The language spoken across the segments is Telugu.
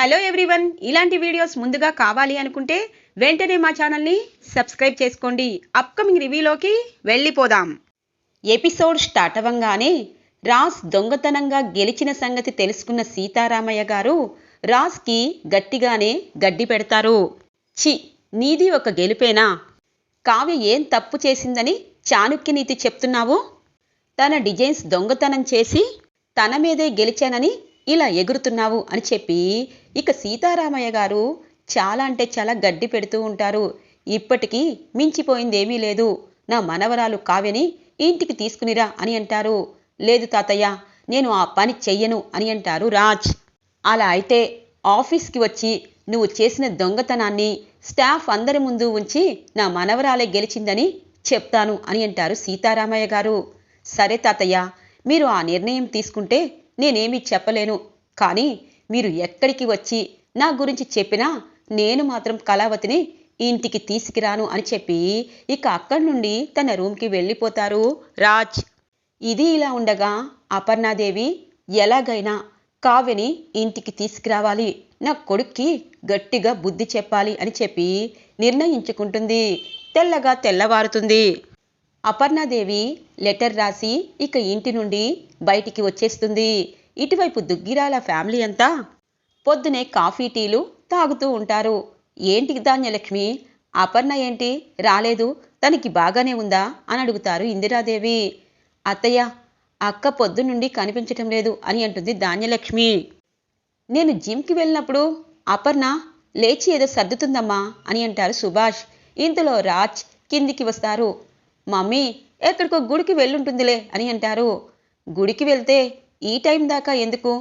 Hello everyone. ఇలాంటి వీడియోస్ ముందుగా కావాలి అనుకుంటే వెంటనే మా ఛానల్ని సబ్స్క్రైబ్ చేసుకోండి. అప్కమింగ్ రివ్యూలోకి వెళ్ళిపోదాం. ఎపిసోడ్ స్టార్ట్ అవ్వంగానే రాజ్ దొంగతనంగా గెలిచిన సంగతి తెలుసుకున్న సీతారామయ్య గారు రాజ్కి గట్టిగానే గడ్డి పెడతారు. చి నీది ఒక గెలుపేనా? కావ్య ఏం తప్పు చేసిందని చాణుక్య నీతి చెప్తున్నావు? తన డిజైన్స్ దొంగతనం చేసి తన మీదే గెలిచానని ఇలా ఎగురుతున్నావు అని చెప్పి ఇక సీతారామయ్య గారు చాలా అంటే చాలా గడ్డి పెడుతూ ఉంటారు. ఇప్పటికీ మించిపోయిందేమీ లేదు. నా మనవరాలు కావ్యని ఇంటికి తీసుకునిరా అని అంటారు. లేదు తాతయ్య నేను ఆ పని చెయ్యను అని అంటారు రాజ్. అలా అయితే ఆఫీస్కి వచ్చి నువ్వు చేసిన దొంగతనాన్ని స్టాఫ్ అందరి ముందు ఉంచి నా మనవరాలే గెలిచిందని చెప్తాను అని అంటారు సీతారామయ్య గారు. సరే తాతయ్య మీరు ఆ నిర్ణయం తీసుకుంటే నేనేమీ చెప్పలేను. కానీ మీరు ఎక్కడికి వచ్చి నా గురించి చెప్పినా నేను మాత్రం కళావతిని ఇంటికి తీసుకురాను అని చెప్పి ఇక అక్కడి నుండి తన రూమ్కి వెళ్ళిపోతారు రాజ్. ఇది ఇలా ఉండగా అపర్ణాదేవి ఎలాగైనా కావ్యని ఇంటికి తీసుకురావాలి. నా కొడుక్కి గట్టిగా బుద్ధి చెప్పాలి అని చెప్పి నిర్ణయించుకుంటుంది. తెల్లగా తెల్లవారుతుంది. అపర్ణాదేవి లెటర్ రాసి ఇక ఇంటి నుండి బయటికి వచ్చేస్తుంది. ఇటువైపు దుగ్గిరాల ఫ్యామిలీ అంతా పొద్దునే కాఫీ టీలు తాగుతూ ఉంటారు. ఏంటి ధాన్యలక్ష్మి? అపర్ణ ఏంటి? రాలేదు. తనకి బాగానే ఉందా? అని అడుగుతారు ఇందిరాదేవి. అత్తయ్య అక్క పొద్దు నుండి కనిపించటం లేదు అని అంటుంది ధాన్యలక్ష్మి. నేను జిమ్కి వెళ్ళినప్పుడు అపర్ణ లేచి ఏదో సర్దుతుందమ్మా అని అంటారు సుభాష్. ఇంతలో రాజ్ కిందికి వస్తారు. మమ్మీ ఎక్కడికో గుడికి వెళ్ళుంటుందిలే అని అంటారు. గుడికి వెళ్తే ఈ టైం దాకా ఎందుకు?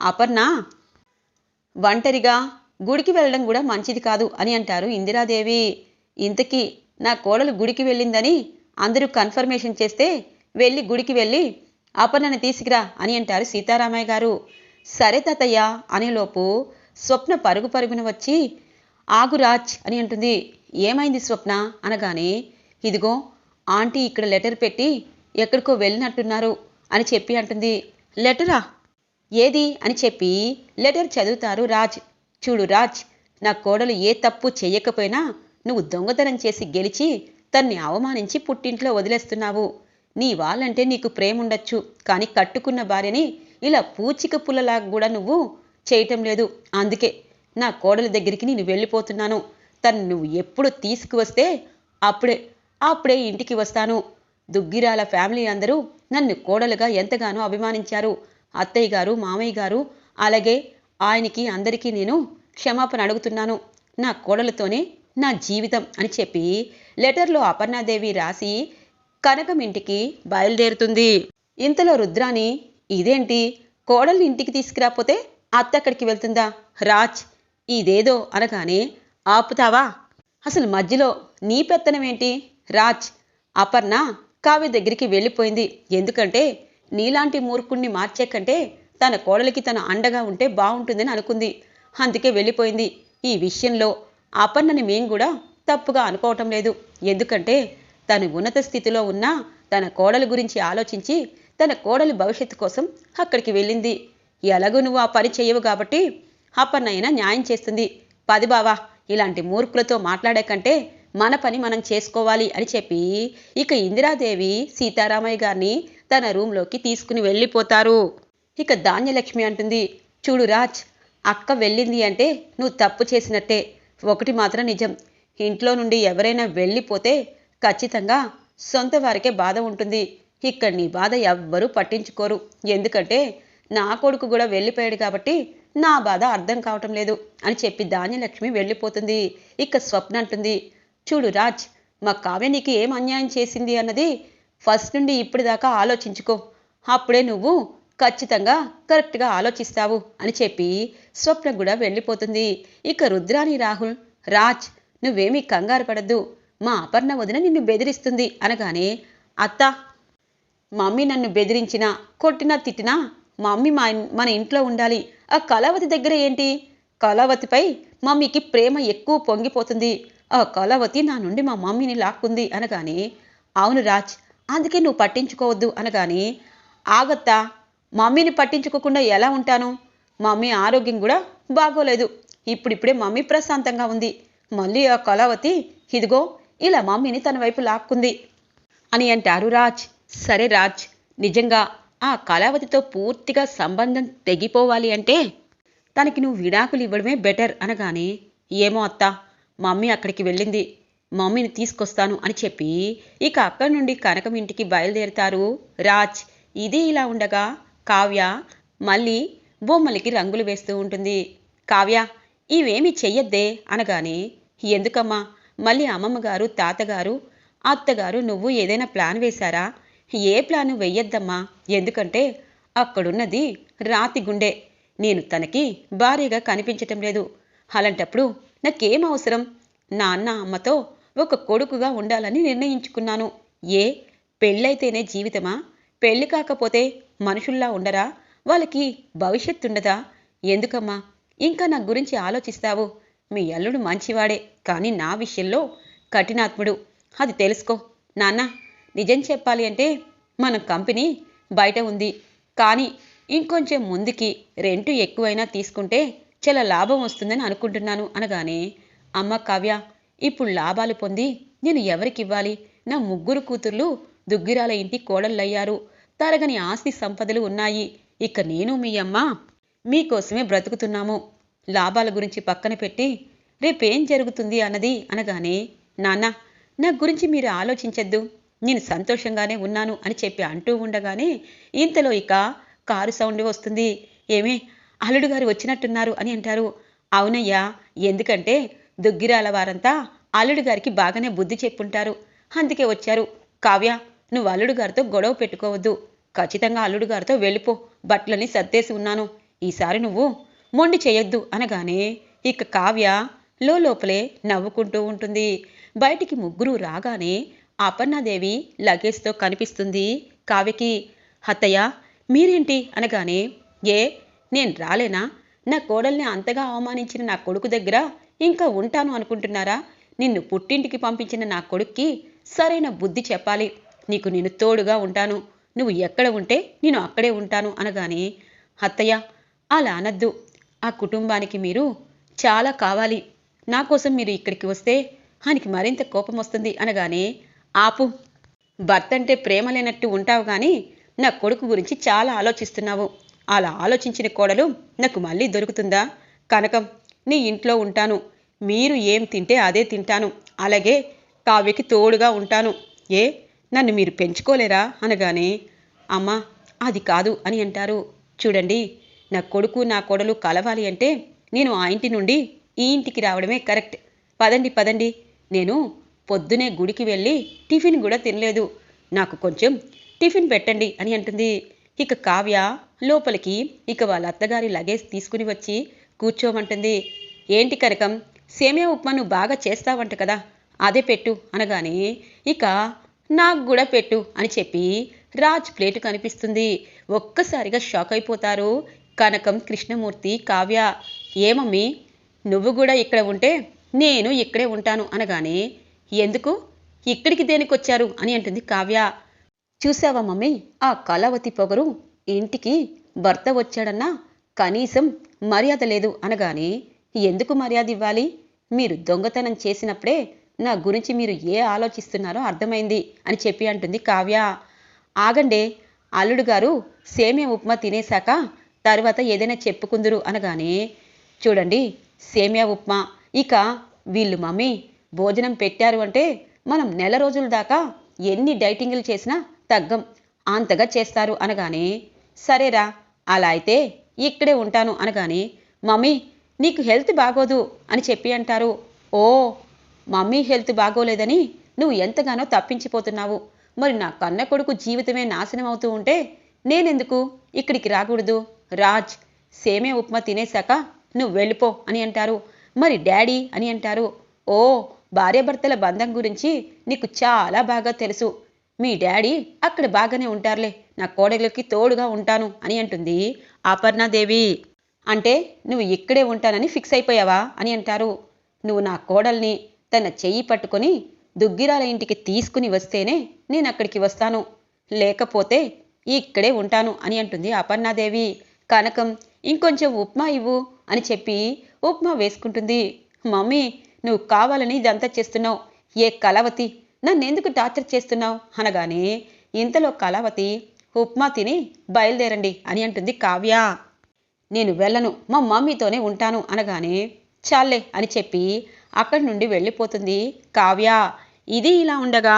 అపర్ణ? ఒంటరిగా గుడికి వెళ్ళడం కూడా మంచిది కాదు అని అంటారు ఇందిరాదేవి. ఇంతకీ నా కోడలు గుడికి వెళ్ళిందని అందరూ కన్ఫర్మేషన్ చేస్తే వెళ్ళి గుడికి వెళ్ళి అపర్ణని తీసుకురా అని అంటారు సీతారామయ్య గారు. సరే తాతయ్య అనేలోపు స్వప్న పరుగు పరుగున వచ్చి ఆగురాజ్ అని అంటుంది. ఏమైంది స్వప్న? అనగానే ఇదిగో ఆంటీ ఇక్కడ లెటర్ పెట్టి ఎక్కడికో వెళ్ళినట్టున్నారు అని చెప్పి అంటుంది. లెటరా ఏది? అని చెప్పి లెటర్ చదువుతారు రాజ్. చూడు రాజ్ నా కోడలు ఏ తప్పు చేయకపోయినా నువ్వు దొంగతనం చేసి గెలిచి తన్ని అవమానించి పుట్టింట్లో వదిలేస్తున్నావు. నీ వాళ్ళంటే నీకు ప్రేముండొచ్చు కానీ కట్టుకున్న భార్యని ఇలా పూచిక పుల్లలాగా కూడా నువ్వు చేయటం లేదు. అందుకే నా కోడలి దగ్గరికి నేను వెళ్ళిపోతున్నాను. తను నువ్వు ఎప్పుడు తీసుకువస్తే అప్పుడే అప్పుడే ఇంటికి వస్తాను. దుగ్గిరాల ఫ్యామిలీ అందరూ నన్ను కోడలుగా ఎంతగానో అభిమానించారు. అత్తయ్య గారు మామయ్య గారు అలాగే ఆయనకి అందరికీ నేను క్షమాపణ అడుగుతున్నాను. నా కోడలతోనే నా జీవితం అని చెప్పి లెటర్లో అపర్ణాదేవి రాసి కనకం ఇంటికి బయలుదేరుతుంది. ఇంతలో రుద్రాని ఇదేంటి? కోడల్ని ఇంటికి తీసుకురాపోతే అత్త అక్కడికి వెళ్తుందా? రాజ్ ఇదేదో అనగానే ఆపుతావా? అసలు మధ్యలో నీ పెత్తనం ఏంటి రాజ్ అపర్ణ కావ్య దగ్గరికి వెళ్ళిపోయింది. ఎందుకంటే నీలాంటి మూర్ఖుణ్ణి మార్చే కంటే తన కోడలికి తన అండగా ఉంటే బాగుంటుందని అనుకుంది. అందుకే వెళ్ళిపోయింది. ఈ విషయంలో అపర్ణని మేం కూడా తప్పుగా అనుకోవటం లేదు. ఎందుకంటే తను ఉన్నత స్థితిలో ఉన్న తన కోడలి గురించి ఆలోచించి తన కోడలి భవిష్యత్తు కోసం అక్కడికి వెళ్ళింది. ఎలాగో నువ్వు ఆ పని చేయవు కాబట్టి అపర్ణైనా న్యాయం చేస్తుంది. పది బావా ఇలాంటి మూర్ఖులతో మాట్లాడే కంటే మన పని మనం చేసుకోవాలి అని చెప్పి ఇక ఇందిరాదేవి సీతారామయ్య గారిని తన రూంలోకి తీసుకుని వెళ్ళిపోతారు. ఇక ధాన్యలక్ష్మి అంటుంది చూడు రాజ్ అక్క వెళ్ళింది అంటే నువ్వు తప్పు చేసినట్టే. ఒకటి మాత్రం నిజం ఇంట్లో నుండి ఎవరైనా వెళ్ళిపోతే ఖచ్చితంగా సొంత వారికే బాధ ఉంటుంది. ఇక్కడ నీ బాధ ఎవ్వరూ పట్టించుకోరు. ఎందుకంటే నా కొడుకు కూడా వెళ్ళిపోయాడు కాబట్టి నా బాధ అర్థం కావటం లేదు అని చెప్పి ధాన్యలక్ష్మి వెళ్ళిపోతుంది. ఇక స్వప్న అంటుంది చూడు రాజ్ మా కావ్య నీకు ఏం అన్యాయం చేసింది అన్నది ఫస్ట్ నుండి ఇప్పటిదాకా ఆలోచించుకో. అప్పుడే నువ్వు ఖచ్చితంగా కరెక్ట్గా ఆలోచిస్తావు అని చెప్పి స్వప్న కూడా వెళ్ళిపోతుంది. ఇక రుద్రాని రాహుల్ రాజ్ నువ్వేమీ కంగారు పడద్దు. మా అపర్ణ వదిన నిన్ను బెదిరిస్తుంది అనగానే అత్త మమ్మీ నన్ను బెదిరించినా కొట్టినా తిట్టినా మమ్మీ మా మన ఇంట్లో ఉండాలి. ఆ కళావతి దగ్గర ఏంటి? కళావతిపై మమ్మీకి ప్రేమ ఎక్కువ పొంగిపోతుంది. ఆ కళావతి నా నుండి మా మమ్మీని లాక్కుంది అనగానే అవును రాజ్ అందుకే నువ్వు పట్టించుకోవద్దు అనగానే ఆగత్తా మమ్మీని పట్టించుకోకుండా ఎలా ఉంటాను? మమ్మీ ఆరోగ్యం కూడా బాగోలేదు. ఇప్పుడిప్పుడే మమ్మీ ప్రశాంతంగా ఉంది. మళ్ళీ ఆ కళావతి ఇదిగో ఇలా మమ్మీని తన వైపు లాక్కుంది అని అంటారు రాజ్. సరే రాజ్ నిజంగా ఆ కళావతితో పూర్తిగా సంబంధం తెగిపోవాలి అంటే తనకి నువ్వు విడాకులు ఇవ్వడమే బెటర్ అనగానే ఏమో అత్తా మమ్మీ అక్కడికి వెళ్ళింది. మమ్మీని తీసుకొస్తాను అని చెప్పి ఇక అక్కడి నుండి కనకం ఇంటికి బయలుదేరుతారు. రాజ్ ఇది ఇలా ఉండగా కావ్య మళ్ళీ బొమ్మలకి రంగులు వేస్తూ ఉంటుంది. కావ్య ఇవేమి చెయ్యొద్దే అనగానే ఎందుకమ్మా? మళ్ళీ అమ్మమ్మగారు తాతగారు అత్తగారు నువ్వు ఏదైనా ప్లాన్ వేశారా? ఏ ప్లాను వెయ్యొద్దమ్మా ఎందుకంటే అక్కడున్నది రాతి గుండె. నేను తనకి భారీగా కనిపించటం లేదు. అలాంటప్పుడు నాకేం అవసరం? నాన్న అమ్మతో ఒక కొడుకుగా ఉండాలని నిర్ణయించుకున్నాను. ఏ? పెళ్ళైతేనే జీవితమా? పెళ్ళి కాకపోతే మనుషుల్లా ఉండరా? వాళ్ళకి భవిష్యత్తు ఉండదా ఎందుకమ్మా? ఇంకా నా గురించి ఆలోచిస్తావు? మీ అల్లుడు మంచివాడే కానీ నా విషయంలో కఠినాత్ముడు. అది తెలుసుకో. నాన్న నిజం చెప్పాలి అంటే మన కంపెనీ బయట ఉంది. కానీ ఇంకొంచెం ముందుకి రెంటు ఎక్కువైనా తీసుకుంటే చాలా లాభం వస్తుందని అనుకుంటున్నాను అనగానే అమ్మ కావ్య ఇప్పుడు లాభాలు పొంది నేను ఎవరికి ఇవ్వాలి? నా ముగ్గురు కూతుర్లు దుగ్గిరాల ఇంటి కోడళ్ళయ్యారు. తరగని ఆస్తి సంపదలు ఉన్నాయి. ఇక నేను మీ అమ్మ మీకోసమే బ్రతుకుతున్నాము. లాభాల గురించి పక్కన పెట్టి రేపేం జరుగుతుంది అన్నది అనగానే నాన్న నా గురించి మీరు ఆలోచించద్దు. నేను సంతోషంగానే ఉన్నాను అని చెప్పి అంటూ ఉండగానే ఇంతలో ఇక కారు సౌండ్ వస్తుంది. ఏమే అల్లుడు గారు వచ్చినట్టున్నారు అని అంటారు. అవునయ్యా ఎందుకంటే దుగ్గిరాల వారంతా అల్లుడు గారికి బాగానే బుద్ధి చెప్పుంటారు. అందుకే వచ్చారు. కావ్య నువ్వు అల్లుడు గారితో గొడవ పెట్టుకోవద్దు. ఖచ్చితంగా అల్లుడు గారితో వెళ్ళిపో. బట్టలని సర్దేసి ఉన్నాను. ఈసారి నువ్వు మొండి చేయొద్దు అనగానే ఇక కావ్య లోపలే నవ్వుకుంటూ ఉంటుంది. బయటికి ముగ్గురు రాగానే అపర్ణాదేవి లగేజ్తో కనిపిస్తుంది కావ్యకి. అత్తయ్య మీరేంటి? అనగానే ఏ నేను రాలేనా? నా కోడల్ని అంతగా అవమానించిన నా కొడుకు దగ్గర ఇంకా ఉంటాను అనుకుంటున్నారా? నిన్ను పుట్టింటికి పంపించిన నా కొడుక్కి సరైన బుద్ధి చెప్పాలి. నీకు నేను తోడుగా ఉంటాను. నువ్వు ఎక్కడ ఉంటే నేను అక్కడే ఉంటాను అనగానే అత్తయ్య అలా అనద్దు. ఆ కుటుంబానికి మీరు చాలా కావాలి. నా కోసం మీరు ఇక్కడికి వస్తే ఆయనకి మరింత కోపం వస్తుంది అనగానే ఆపు. భర్త అంటే ప్రేమ లేనట్టు ఉంటావు కానీ నా కొడుకు గురించి చాలా ఆలోచిస్తున్నావు. అలా ఆలోచించిన కోడలు నాకు మళ్ళీ దొరుకుతుందా? కనకం నీ ఇంట్లో ఉంటాను. మీరు ఏం తింటే అదే తింటాను. అలాగే కావ్యకి తోడుగా ఉంటాను. ఏ? నన్ను మీరు పెంచుకోలేరా? అనగానే అమ్మా అది కాదు అని అంటారు. చూడండి నా కొడుకు నా కోడలు కలవాలి అంటే నేను ఆ ఇంటి నుండి ఈ ఇంటికి రావడమే కరెక్ట్. పదండి పదండి. నేను పొద్దునే గుడికి వెళ్ళి టిఫిన్ కూడా తినలేదు. నాకు కొంచెం టిఫిన్ పెట్టండి అని అంటుంది. ఇక కావ్య లోపలికి ఇక వాళ్ళ అత్తగారి లగేజ్ తీసుకుని వచ్చి కూర్చోమంటుంది. ఏంటి కనకం? సేమియా ఉప్మా నువ్వు బాగా చేస్తావంట కదా అదే పెట్టు అనగానే ఇక నాకు కూడా పెట్టు అని చెప్పి రాజ్ ప్లేటు కనిపిస్తుంది. ఒక్కసారిగా షాక్ అయిపోతారు కనకం కృష్ణమూర్తి కావ్య. ఏమమ్మీ నువ్వు కూడా ఇక్కడ ఉంటే నేను ఇక్కడే ఉంటాను అనగానే ఎందుకు? ఇక్కడికి దేనికి వచ్చారు అని అంటుంది కావ్య. చూసావా మమ్మీ? ఆ కళావతి పొగరు ఇంటికి భర్త వచ్చాడన్నా కనీసం మర్యాద లేదు అనగానే ఎందుకు మర్యాద ఇవ్వాలి? మీరు దొంగతనం చేసినప్పుడే నా గురించి మీరు ఏ ఆలోచిస్తున్నారో అర్థమైంది అని చెప్పి అంటుంది కావ్య. ఆగండే అల్లుడు గారు సేమియా ఉప్మా తినేశాక తర్వాత ఏదైనా చెప్పుకుందురు అనగానే చూడండి సేమియా ఉప్మా. ఇక వీళ్ళు మమ్మీ భోజనం పెట్టారు అంటే మనం నెల రోజుల దాకా ఎన్ని డైటింగ్లు చేసినా తగ్గం. అంతగా చేస్తారు అనగానే సరేరా అలా అయితే ఇక్కడే ఉంటాను అనగానే మమ్మీ నీకు హెల్త్ బాగోదు అని చెప్పి అంటారు. ఓ మమ్మీ హెల్త్ బాగోలేదని నువ్వు ఎంతగానో తప్పించిపోతున్నావు. మరి నా కన్న కొడుకు జీవితమే నాశనం అవుతూ ఉంటే నేనెందుకు ఇక్కడికి రాకూడదు? రాజ్ సేమే ఉప్మా తినేశాక నువ్వు వెళ్ళిపో అని అంటారు. మరి డాడీ అని అంటారు. ఓ భార్యాభర్తల బంధం గురించి నీకు చాలా బాగా తెలుసు. మీ డాడీ అక్కడ బాగానే ఉంటారులే. నా కోడలికి తోడుగా ఉంటాను అని అంటుంది అపర్ణాదేవి అంటే నువ్వు ఇక్కడే ఉంటానని ఫిక్స్ అయిపోయావా అని అంటారు. నువ్వు నా కోడల్ని తన చెయ్యి పట్టుకొని దుగ్గిరాల ఇంటికి తీసుకుని వస్తేనే నేను అక్కడికి వస్తాను. లేకపోతే ఇక్కడే ఉంటాను అని అంటుంది అపర్ణాదేవి కనకం ఇంకొంచెం ఉప్మా ఇవ్వు అని చెప్పి ఉప్మా వేసుకుంటుంది. మమ్మీ నువ్వు కావాలని ఇదంతా చేస్తున్నావు. ఏ కలవతి నన్నెందుకు టార్చర్ చేస్తున్నావు? అనగానే ఇంతలో కళావతి ఉప్మా తిని బయలుదేరండి అని అంటుంది కావ్య. నేను వెళ్ళను మా మమ్మీతోనే ఉంటాను అనగానే చాలే అని చెప్పి అక్కడి నుండి వెళ్ళిపోతుంది కావ్య. ఇది ఇలా ఉండగా?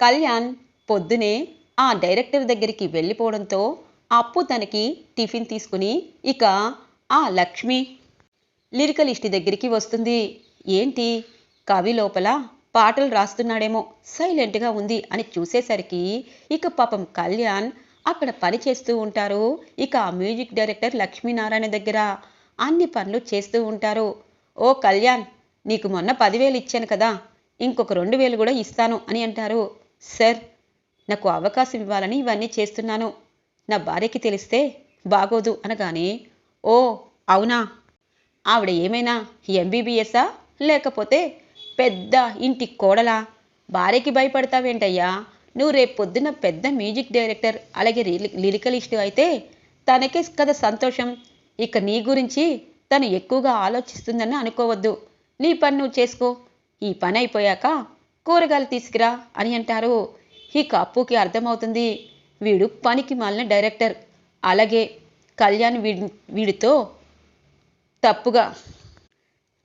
కళ్యాణ్ పొద్దునే ఆ డైరెక్టర్ దగ్గరికి వెళ్ళిపోవడంతో అప్పు తనకి టిఫిన్ తీసుకుని ఇక ఆ లక్ష్మి లిరికలిస్టి దగ్గరికి వస్తుంది. ఏంటి? కవి లోపల పాటలు రాస్తున్నాడేమో సైలెంట్గా ఉంది అని చూసేసరికి ఇక పాపం కళ్యాణ్ అక్కడ పని చేస్తూ ఉంటారు. ఇక ఆ మ్యూజిక్ డైరెక్టర్ లక్ష్మీనారాయణ దగ్గర అన్ని పనులు చేస్తూ ఉంటారు. ఓ కళ్యాణ్ నీకు మొన్న పదివేలు ఇచ్చాను కదా ఇంకొక రెండు వేలు కూడా ఇస్తాను అని అంటారు. సార్ నాకు అవకాశం ఇవ్వాలని ఇవన్నీ చేస్తున్నాను. నా భార్యకి తెలిస్తే బాగోదు అనగానే ఓ అవునా? ఆవిడ ఏమైనా ఎంబీబీఎస్సా? లేకపోతే పెద్ద ఇంటి కోడలా. భార్యకి భయపడతావేంటయ్యా? నువ్వు రేపు పొద్దున్న పెద్ద మ్యూజిక్ డైరెక్టర్ అలాగే లిరికలిస్ట్ అయితే తనకే కదా సంతోషం. ఇక నీ గురించి తను ఎక్కువగా ఆలోచిస్తుందని అనుకోవద్దు. నీ పని నువ్వు చేసుకో. ఈ పని అయిపోయాక కూరగాయలు తీసుకురా అని అంటారు. ఇక అప్పుకి అర్థమవుతుంది. వీడు పనికి మాలిన డైరెక్టర్. అలాగే కళ్యాణ్ వీడి వీడితో తప్పుగా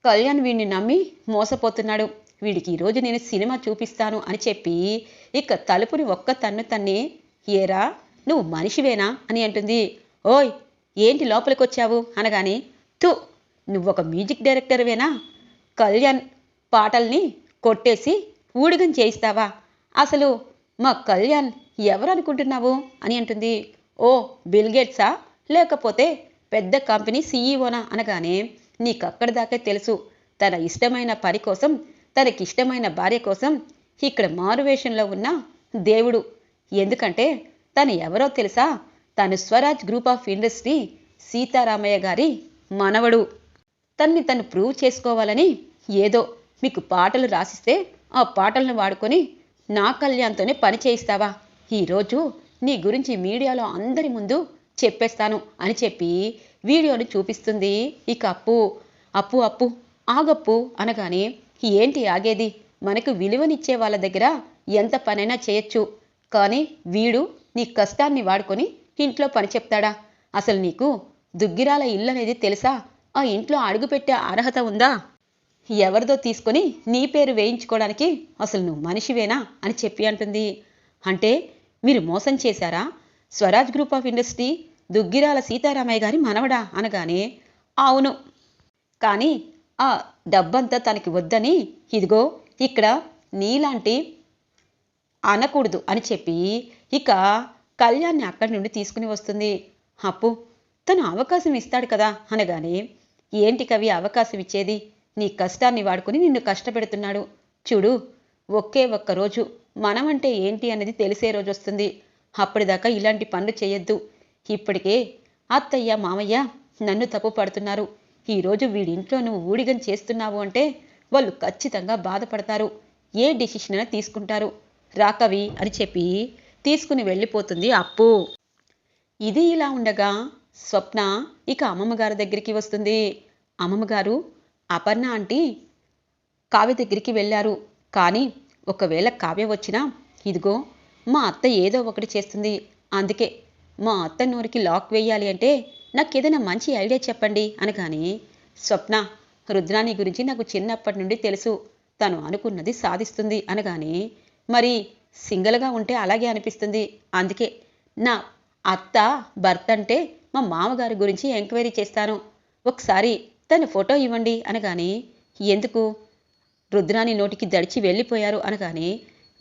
కళ్యాణ్ వీడిని నమ్మి మోసపోతున్నాడు. వీడికి ఈరోజు నేను సినిమా చూపిస్తాను అని చెప్పి ఇక తలుపుని ఒక్క తన్ను తన్ని ఏరా నువ్వు మనిషివేనా? అని అంటుంది. ఓయ్ ఏంటి లోపలికి వచ్చావు అనగాని తు నువ్వొక మ్యూజిక్ డైరెక్టర్వేనా? కళ్యాణ్ పాటల్ని కొట్టేసి ఊడిగం చేయిస్తావా? అసలు మా కళ్యాణ్ ఎవరు అనుకుంటున్నావు అని అంటుంది. ఓ బిల్గేట్సా లేకపోతే పెద్ద కంపెనీ సీఈఓనా? అనగానే నీకక్కడి దాకే తెలుసు. తన ఇష్టమైన పని కోసం తనకిష్టమైన భార్య కోసం ఇక్కడ మారువేషంలో ఉన్న దేవుడు. ఎందుకంటే తను ఎవరో తెలుసా? తను Swaraj group of industry Sitaramayya గారి మనవడు. తన్ని తను ప్రూవ్ చేసుకోవాలని ఏదో మీకు పాటలు రాసిస్తే ఆ పాటలను వాడుకొని నా కళ్యాణ్తోనే పని చేయిస్తావా? ఈరోజు నీ గురించి మీడియాలో అందరి ముందు చెప్పేస్తాను అని చెప్పి వీడియోని చూపిస్తుంది. ఇక అప్పు అప్పు అప్పు ఆగప్పు అనగానే ఏంటి ఆగేది? మనకు విలువనిచ్చే వాళ్ళ దగ్గర ఎంత పనైనా చేయొచ్చు. కానీ వీడు నీ కష్టాన్ని వాడుకొని ఇంట్లో పని చెప్తాడా? అసలు నీకు దుగ్గిరాల ఇల్లు అనేది తెలుసా? ఆ ఇంట్లో అడుగుపెట్టే అర్హత ఉందా? ఎవరిదో తీసుకొని నీ పేరు వేయించుకోవడానికి అసలు నువ్వు మనిషివేనా అని చెప్పి అంటుంది. అంటే మీరు మోసం చేశారా? Swaraj group of industry Duggirala Seetharamaiah గారి మనవడా అనగానే అవును. కానీ ఆ డబ్బంతా తనకి వద్దని ఇదిగో ఇక్కడ నీలాంటి అనకూడదు అని చెప్పి ఇక కళ్యాణ్ని అక్కడి నుండి తీసుకుని వస్తుంది. అప్పు తను అవకాశం ఇస్తాడు కదా అనగానే ఏంటి కవి అవకాశం ఇచ్చేది? నీ కష్టాన్ని వాడుకుని నిన్ను కష్టపెడుతున్నాడు. చూడు ఒకే ఒక్క రోజు మనమంటే ఏంటి అనేది తెలిసే రోజు వస్తుంది. అప్పటిదాకా ఇలాంటి పనులు చేయొద్దు. ఇప్పటికే అత్తయ్య మామయ్య నన్ను తప్పు పడుతున్నారు. ఈరోజు వీడింట్లో నువ్వు ఊడిగం చేస్తున్నావు అంటే వాళ్ళు ఖచ్చితంగా బాధపడతారు. ఏ డిసిషన్ అయినా తీసుకుంటారు. రాకవి అని చెప్పి తీసుకుని వెళ్ళిపోతుంది అప్పు. ఇది ఇలా ఉండగా స్వప్న ఇక అమ్మమ్మ గారి దగ్గరికి వస్తుంది. అమ్మమ్మగారు అపర్ణ ఆంటీ కావ్య దగ్గరికి వెళ్ళారు. కానీ ఒకవేళ కావ్య వచ్చినా ఇదిగో మా అత్త ఏదో ఒకటి చేస్తుంది. అందుకే మా అత్త నోరికి లాక్ వేయాలి అంటే నాకు ఏదైనా మంచి ఐడియా చెప్పండి అనగానే స్వప్న రుద్రాని గురించి నాకు చిన్నప్పటి నుండి తెలుసు. తను అనుకున్నది సాధిస్తుంది అనగానే మరి సింగిల్గా ఉంటే అలాగే అనిపిస్తుంది. అందుకే నా అత్త భర్త అంటే మా మామగారి గురించి ఎంక్వైరీ చేస్తాను. ఒకసారి తన ఫోటో ఇవ్వండి అనగానే ఎందుకు? రుద్రాని నోటికి దడిచి వెళ్ళిపోయారు అనగానే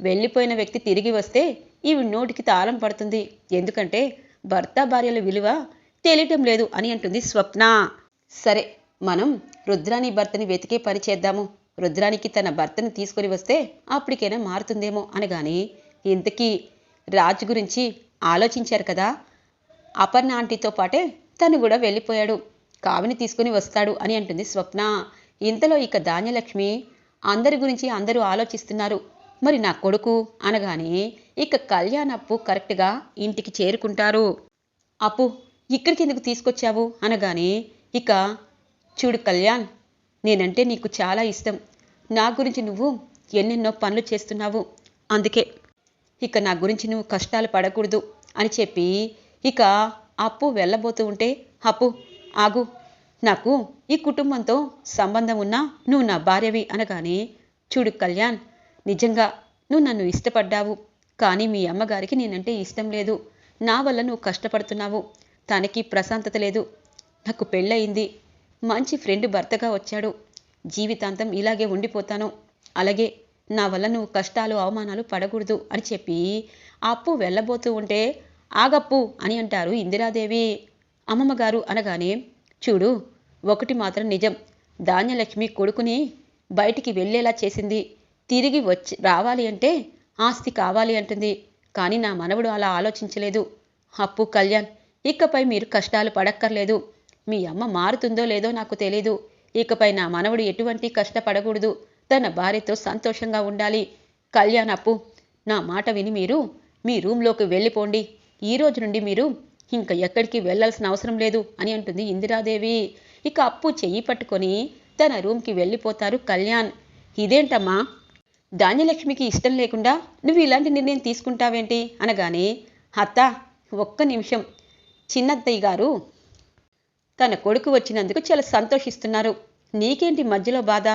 వెళ్ళిపోయిన వ్యక్తి తిరిగి వస్తే ఈవి నోటికి తాళం పడుతుంది. ఎందుకంటే భర్త భార్యల విలువ తెలియటం లేదు అని అంటుంది స్వప్న. సరే మనం రుద్రాని భర్తని వెతికే పని చేద్దాము. రుద్రానికి తన భర్తను తీసుకొని వస్తే అప్పటికైనా మారుతుందేమో అనగాని ఇంతకీ రాజు గురించి ఆలోచించారు కదా. అపర్ణ ఆంటీతో పాటే తను కూడా వెళ్ళిపోయాడు. కావిని తీసుకుని వస్తాడు అని అంటుంది స్వప్న. ఇంతలో ఇక ధాన్యలక్ష్మి అందరి గురించి అందరూ ఆలోచిస్తున్నారు. మరి నా కొడుకు అనగానే ఇక కళ్యాణ్ అప్పు కరెక్ట్గా ఇంటికి చేరుకుంటారు. అప్పు ఇక్కడికి ఎందుకు తీసుకొచ్చావు? అనగానే ఇక చూడు కళ్యాణ్ నేనంటే నీకు చాలా ఇష్టం. నా గురించి నువ్వు ఎన్నెన్నో పనులు చేస్తున్నావు. అందుకే ఇక నా గురించి నువ్వు కష్టాలు పడకూడదు అని చెప్పి ఇక అప్పు వెళ్ళబోతూ ఉంటే అప్పు ఆగు. నాకు ఈ కుటుంబంతో సంబంధం ఉన్నా నువ్వు నా భార్యవి అనగానే చూడు కళ్యాణ్ నిజంగా నువ్వు నన్ను ఇష్టపడ్డావు కానీ మీ అమ్మగారికి నేనంటే ఇష్టం లేదు. నా వల్ల నువ్వు కష్టపడుతున్నావు. తనకి ప్రశాంతత లేదు. నాకు పెళ్ళయింది. మంచి ఫ్రెండ్ భర్తగా వచ్చాడు. జీవితాంతం ఇలాగే ఉండిపోతాను. అలాగే నా వల్ల నువ్వు కష్టాలు అవమానాలు పడకూడదు అని చెప్పి అప్పు వెళ్ళబోతూ ఉంటే ఆగప్పు అని అంటారు ఇందిరాదేవి. అమ్మమ్మగారు అనగానే చూడు ఒకటి మాత్రం నిజం. ధాన్యలక్ష్మి కొడుకుని బయటికి వెళ్ళేలా చేసింది. తిరిగి వచ్చి రావాలి అంటే ఆస్తి కావాలి అంటుంది. కానీ నా మనవడు అలా ఆలోచించలేదు. అప్పు కళ్యాణ్ ఇకపై మీరు కష్టాలు పడక్కర్లేదు. మీ అమ్మ మారుతుందో లేదో నాకు తెలీదు. ఇకపై నా మనవడు ఎటువంటి కష్టపడకూడదు. తన భార్యతో సంతోషంగా ఉండాలి. కళ్యాణ్ అప్పు నా మాట విని మీరు మీ రూమ్లోకి వెళ్ళిపోండి. ఈ రోజు నుండి మీరు ఇంకా ఎక్కడికి వెళ్ళాల్సిన అవసరం లేదు అని అంటుంది ఇందిరాదేవి. ఇక అప్పు చెయ్యి పట్టుకొని తన రూమ్కి వెళ్ళిపోతారు కళ్యాణ్. ఇదేంటమ్మా? ధాన్యలక్ష్మికి ఇష్టం లేకుండా నువ్వు ఇలాంటి నిర్ణయం తీసుకుంటావేంటి? అనగానే అత్త ఒక్క నిమిషం. చిన్నత్తయ్య గారు తన కొడుకు వచ్చినందుకు చాలా సంతోషిస్తున్నారు. నీకేంటి మధ్యలో బాధ?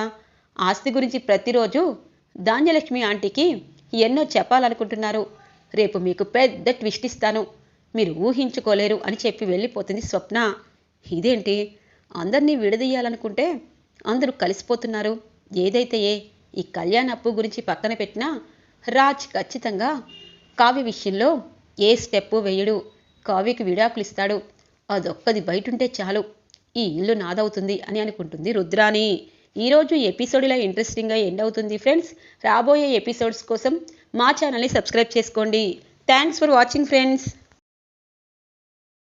ఆస్తి గురించి ప్రతిరోజు ధాన్యలక్ష్మి ఆంటీకి ఎన్నో చెప్పాలనుకుంటున్నారు. రేపు మీకు పెద్ద ట్విస్ట్ ఇస్తాను. మీరు ఊహించుకోలేరు అని చెప్పి వెళ్ళిపోతుంది స్వప్న. ఇదేంటి? అందరినీ విడదీయాలనుకుంటే అందరూ కలిసిపోతున్నారు. ఏదైతే ఏ ఈ కళ్యాణ్ అప్పు గురించి పక్కన పెట్టినా రాజ్ ఖచ్చితంగా కావ్య విషయంలో ఏ స్టెప్పు వేయడు. కావ్యకి విడాకులు ఇస్తాడు. అదొక్కది బయటుంటే చాలు. ఈ ఇల్లు నాదవుతుంది అని అనుకుంటుంది రుద్రాని ఈరోజు ఎపిసోడ్ ఇలా ఇంట్రెస్టింగ్గా ఎండ్ అవుతుంది ఫ్రెండ్స్. రాబోయే ఎపిసోడ్స్ కోసం మా ఛానల్ని సబ్స్క్రైబ్ చేసుకోండి. Thanks for watching friends.